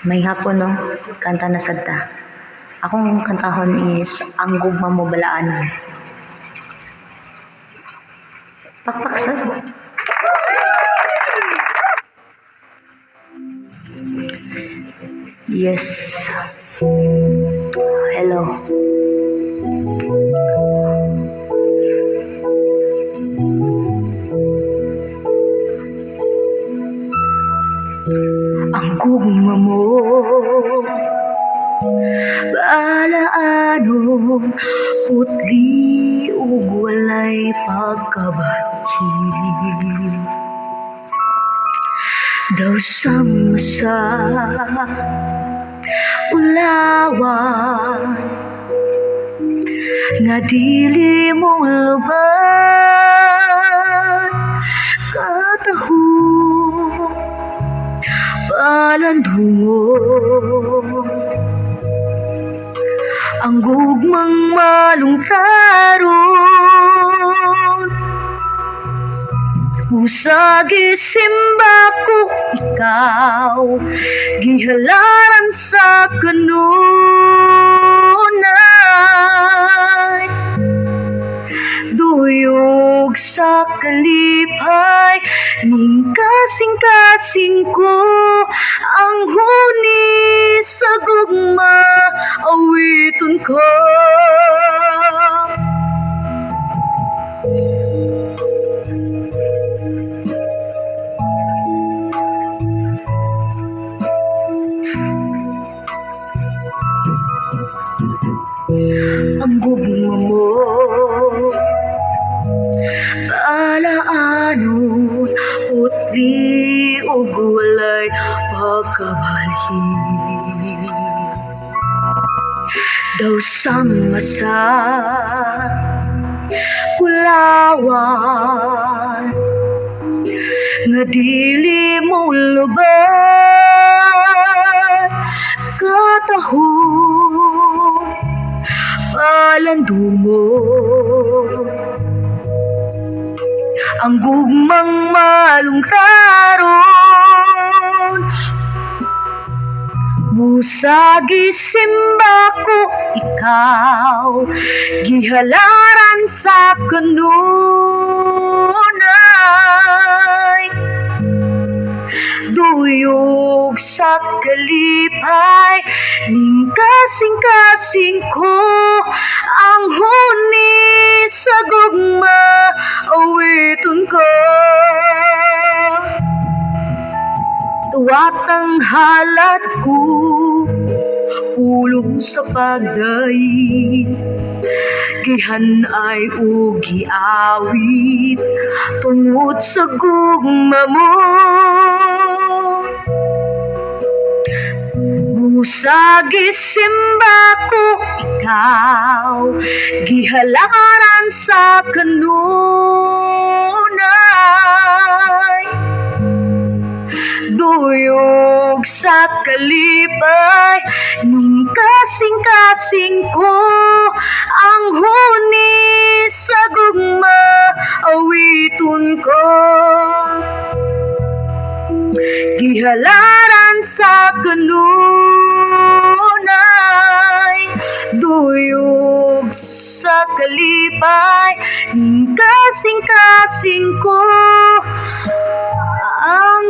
May hapon no, kanta na sadta. Akong kantahon is ang gugma mo balaan. Pakpak sad. Yes. Hello. Ang gugma mo Baalaano Putli ug walay pagkabati Daw sa masa Ulawan Nga dili mo luban Katahong palandungo ang gugmang malungtaron Usagi simba ko ikaw Gihalaran sa kanunay. Duyog sa kalipay Ning kasing-kasing ko Ang huni sa gugma Awiton ko Ang gugma mo Paalaanon Utli ug walay pagkabalhin Daw sa masa Pulawan Nga dili mo luban Katahong Palandungo ang gugmang malungkaron Musagi simba ko ikaw Gihalaran sa kanunay. Duyog sa kalipay Ning kasing-kasing ko Ang huni sa gugma Tuwatang halat ko Ulong sa pagday Gihan ay ugi awit Tungod sa gugma mo. Busagi simba ko ikaw Gihalaran sa kanunay Duyog sa kalipay Ning kasing-kasing ko Ang huni sa gugma Awiton ko. Gihalaran sa kanunay Duyog sa kalipay Ning kasing-kasing ko Ang